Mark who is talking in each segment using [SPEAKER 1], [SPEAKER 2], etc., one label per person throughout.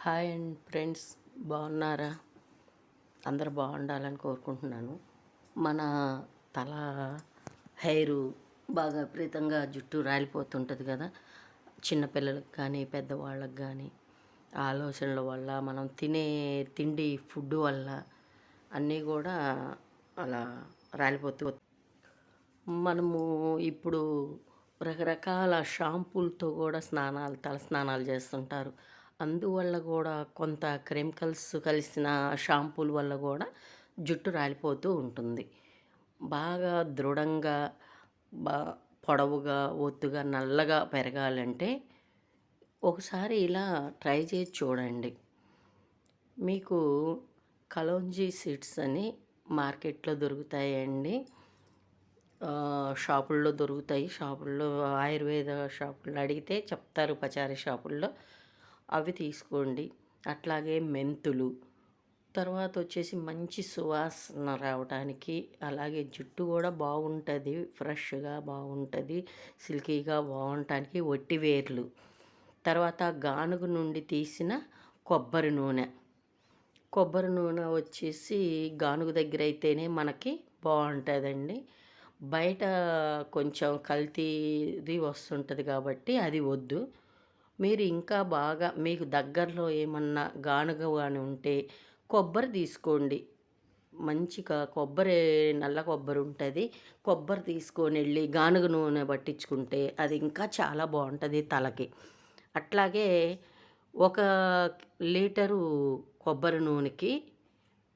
[SPEAKER 1] Hi and friends బాగున్నారా? అందరు బాగుండాలని కోరుకుంటున్నాను. మన తల హెయిర్ బాగా విపరీతంగా జుట్టు రాలిపోతుంటుంది కదా. చిన్నపిల్లలకు కానీ పెద్దవాళ్ళకి కానీ ఆలోచనల వల్ల మనం తినే తిండి ఫుడ్ వల్ల అన్నీ కూడా అలా రాలిపోతూ మనము ఇప్పుడు రకరకాల షాంపూలతో కూడా స్నానాలు తల స్నానాలు చేస్తుంటారు. అందువల్ల కూడా కొంత కెమికల్స్ కలిసిన షాంపూల వల్ల కూడా జుట్టు రాలిపోతూ ఉంటుంది. బాగా దృఢంగా బా పొడవుగా ఒత్తుగా నల్లగా పెరగాలంటే ఒకసారి ఇలా ట్రై చేసి చూడండి. మీకు కలోంజీ సీడ్స్ అని మార్కెట్లో దొరుకుతాయండి. షాపుల్లో దొరుకుతాయి. షాపుల్లో ఆయుర్వేద షాపుల్లో అడిగితే చెప్తారు పచారీ షాపుల్లో. అవి తీసుకోండి. అట్లాగే మెంతులు. తర్వాత వచ్చేసి మంచి సువాసన రావడానికి అలాగే జుట్టు కూడా బాగుంటుంది. ఫ్రెష్గా బాగుంటుంది. సిల్కీగా బాగుండటానికి వట్టి వేర్లు. తర్వాత గానుగ నుండి తీసిన కొబ్బరి నూనె. కొబ్బరి నూనె వచ్చేసి గానుగ దగ్గర అయితేనే మనకి బాగుంటుందండి. బయట కొంచెం కల్తీది వస్తుంటుంది కాబట్టి అది వద్దు. మీరు ఇంకా బాగా మీకు దగ్గరలో ఏమన్నా గానుగ కానీ ఉంటే కొబ్బరి తీసుకోండి. మంచిగా కొబ్బరి నల్ల కొబ్బరి ఉంటుంది. కొబ్బరి తీసుకొని వెళ్ళి గానుగ నూనె పట్టించుకుంటే అది ఇంకా చాలా బాగుంటుంది తలకి. అట్లాగే ఒక లీటరు కొబ్బరి నూనెకి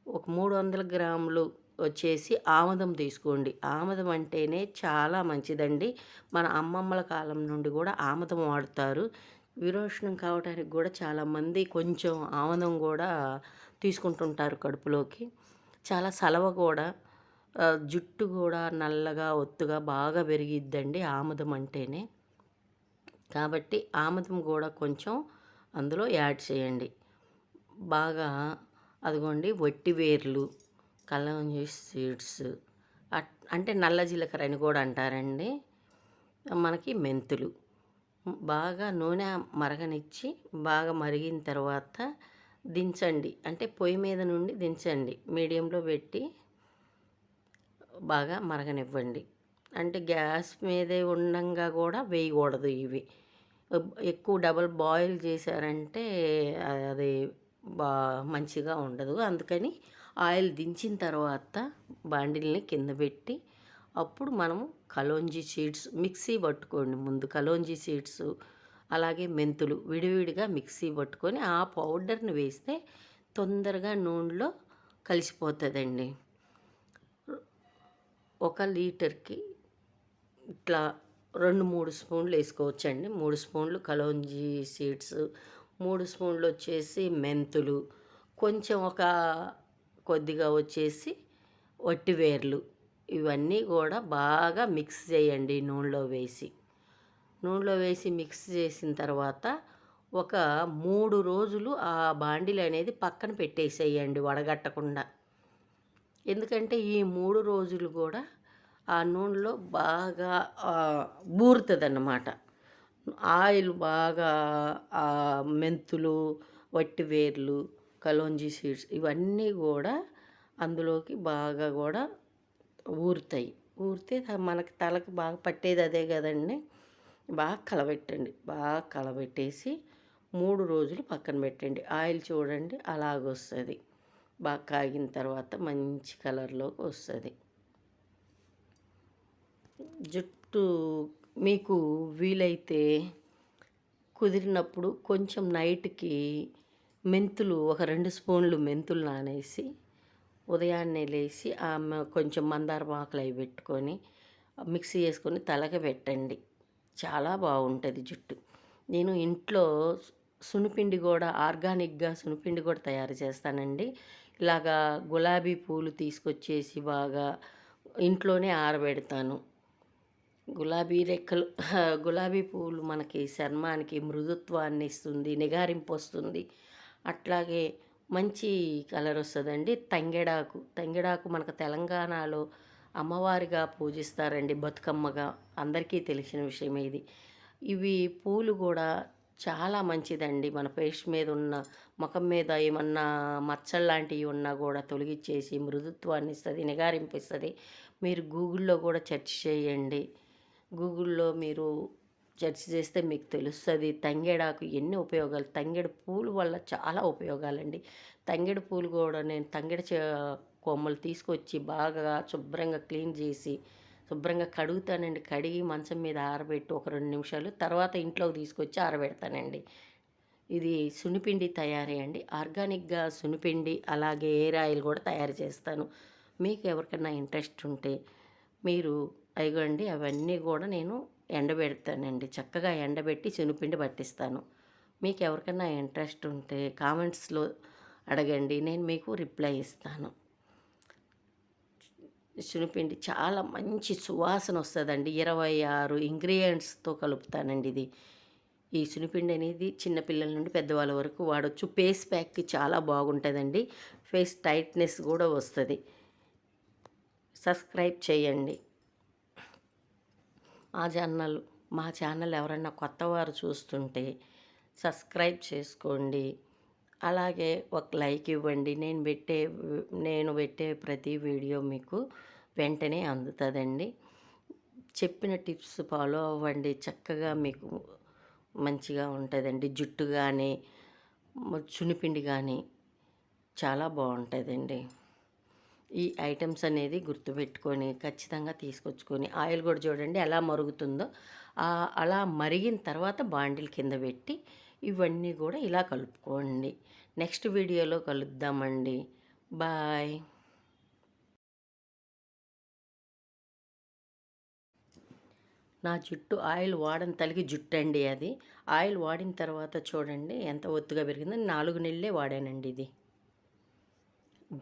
[SPEAKER 1] ఒక మూడు వందల గ్రాములు వచ్చేసి ఆముదం తీసుకోండి. ఆముదం అంటేనే చాలా మంచిదండి. మన అమ్మమ్మల కాలం నుండి కూడా ఆముదం వాడతారు. విరోచనం కావడానికి కూడా చాలామంది కొంచెం ఆముదం కూడా తీసుకుంటుంటారు కడుపులోకి. చాలా సలవ కూడా జుట్టు కూడా నల్లగా ఒత్తుగా బాగా పెరిగిద్దండి ఆముదం అంటేనే. కాబట్టి ఆముదం కూడా కొంచెం అందులో యాడ్ చేయండి. బాగా అదిగోండి వట్టి వేర్లు కలంజీ సీడ్స్ అట్- అంటే నల్ల జీలకర్ర అని కూడా అంటారండి. మనకి మెంతులు. బాగా నూనె మరగనిచ్చి బాగా మరిగిన తర్వాత దించండి. అంటే పొయ్యి మీద నుండి దించండి. మీడియంలో పెట్టి బాగా మరగనివ్వండి. అంటే గ్యాస్ మీదే ఉండంగా కూడా వేయకూడదు ఇవి. ఎక్కువ డబల్ బాయిల్ చేశారంటే అది బా మంచిగా ఉండదు. అందుకని ఆయిల్ దించిన తర్వాత బాండిల్ని కింద పెట్టి అప్పుడు మనము కలోంజీ సీడ్స్ మిక్సీ పట్టుకోండి ముందు కలోంజీ సీడ్స్ అలాగే మెంతులు విడివిడిగా మిక్సీ పట్టుకొని ఆ పౌడర్ని వేస్తే తొందరగా నూనెలో కలిసిపోతుందండి. ఒక లీటర్కి ఇట్లా రెండు మూడు స్పూన్లు వేసుకోవచ్చండి. మూడు స్పూన్లు కలోంజీ సీడ్స్ మూడు స్పూన్లు వచ్చేసి మెంతులు కొంచెం ఒక కొద్దిగా వచ్చేసి వట్టివేర్లు ఇవన్నీ కూడా బాగా మిక్స్ చేయండి నూనెలో వేసి. నూనెలో వేసి మిక్స్ చేసిన తర్వాత ఒక మూడు రోజులు ఆ బాండిల్ అనేది పక్కన పెట్టేసేయండి వడగట్టకుండా. ఎందుకంటే ఈ మూడు రోజులు కూడా ఆ నూనెలో బాగా బూరుతుంది అన్నమాట ఆయిల్ బాగా ఆ మెంతులు వట్టి వేర్లు కలోంజీ సీడ్స్ ఇవన్నీ కూడా అందులోకి బాగా కూడా ఊరుతాయి. ఊరితే మనకి తలకు బాగా పట్టేది అదే కదండి. బాగా కలబెట్టండి. బాగా కలబెట్టేసి మూడు రోజులు పక్కన పెట్టండి. ఆయిల్ చూడండి అలాగొస్తుంది. బాగా కాగిన తర్వాత మంచి కలర్లోకి వస్తుంది. జుట్టు మీకు వీలైతే కుదిరినప్పుడు కొంచెం నైట్కి మెంతులు ఒక రెండు స్పూన్లు మెంతులు నానేసి ఉదయాన్నే లేచి ఆ కొంచెం మందార ఆకులు అవి పెట్టుకొని మిక్సీ చేసుకొని తలకి పెట్టండి. చాలా బాగుంటుంది జుట్టు. నేను ఇంట్లో సునిపిండి కూడా ఆర్గానిక్గా సునిపిండి కూడా తయారు చేస్తానండి. ఇలాగా గులాబీ పూలు తీసుకొచ్చేసి బాగా ఇంట్లోనే ఆరబెడతాను. గులాబీ రెక్కలు గులాబీ పూలు మనకి చర్మానికి మృదుత్వాన్ని ఇస్తుంది నిగారింపు వస్తుంది అట్లాగే మంచి కలర్ వస్తుందండి. తంగెడాకు. తంగెడాకు మనకు తెలంగాణలో అమ్మవారిగా పూజిస్తారండి బతుకమ్మగా. అందరికీ తెలిసిన విషయం ఇది. ఇవి పూలు కూడా చాలా మంచిదండి. మన ఫేస్ మీద ఉన్న ముఖం మీద ఏమన్నా మచ్చలు లాంటివి ఉన్నా కూడా తొలగిచ్చేసి మృదుత్వాన్ని ఇస్తుంది నిగారింపిస్తుంది. మీరు గూగుల్లో కూడా సెర్చ్ చేయండి. గూగుల్లో మీరు సెర్చ్ చేస్తే మీకు తెలుస్తుంది. తంగేడాకు ఎన్ని ఉపయోగాలు తంగేడు పూలు వల్ల చాలా ఉపయోగాలండి. తంగేడు పూలు కూడా నేను తంగేడు చే- కొమ్మలు తీసుకొచ్చి బాగా శుభ్రంగా క్లీన్ చేసి శుభ్రంగా కడుగుతానండి. కడిగి మంచం మీద ఆరబెట్టి ఒక రెండు నిమిషాలు తర్వాత ఇంట్లోకి తీసుకొచ్చి ఆరబెడతానండి. ఇది సునిపిండి తయారీ అండి. ఆర్గానిక్గా సునిపిండి అలాగే ఎయిర్ ఆయిల్ కూడా తయారు చేస్తాను. మీకు ఎవరికైనా ఇంట్రెస్ట్ ఉంటే మీరు అయ్యండి అవన్నీ కూడా నేను ఎండబెడతానండి. చక్కగా ఎండబెట్టి శనగపిండి పట్టిస్తాను. మీకు ఎవరికైనా ఇంట్రెస్ట్ ఉంటే కామెంట్స్లో అడగండి. నేను మీకు రిప్లై ఇస్తాను. శనగపిండి చాలా మంచి సువాసన వస్తుందండి. ఇరవై ఆరు ఇంగ్రీడియంట్స్తో కలుపుతానండి ఇది. ఈ శనగపిండి అనేది చిన్నపిల్లల నుండి పెద్దవాళ్ళ వరకు వాడచ్చు. ఫేస్ ప్యాక్కి చాలా బాగుంటుందండి. ఫేస్ టైట్నెస్ కూడా వస్తుంది. సబ్స్క్రైబ్ చేయండి. మా ఛానల్ మా ఛానల్ ఎవరన్నా కొత్త వారు చూస్తుంటే సబ్స్క్రైబ్ చేసుకోండి. అలాగే ఒక లైక్ ఇవ్వండి. నేను పెట్టే నేను పెట్టే ప్రతి వీడియో మీకు వెంటనే అందుతుందండి. చెప్పిన టిప్స్ ఫాలో అవ్వండి. చక్కగా మీకు మంచిగా ఉంటుందండి. జుట్టు కానీ చునిపిండి కానీ చాలా బాగుంటుందండి. ఈ ఐటమ్స్ అనేది గుర్తుపెట్టుకొని ఖచ్చితంగా తీసుకొచ్చుకొని ఆయిల్ కూడా చూడండి ఎలా మరుగుతుందో అలా మరిగిన తర్వాత బాండిల్ కింద పెట్టి ఇవన్నీ కూడా ఇలా కలుపుకోండి. నెక్స్ట్ వీడియోలో కలుద్దామండి. బాయ్. నా జుట్టు ఆయిల్ వాడని తలిగి జుట్టు అండి అది. ఆయిల్ వాడిన తర్వాత చూడండి ఎంత ఒత్తుగా పెరిగిందో. నాలుగు నెలలే వాడానండి ఇది.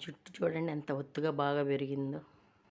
[SPEAKER 1] జుట్టు చూడండి ఎంత ఒత్తుగా బాగా పెరిగిందో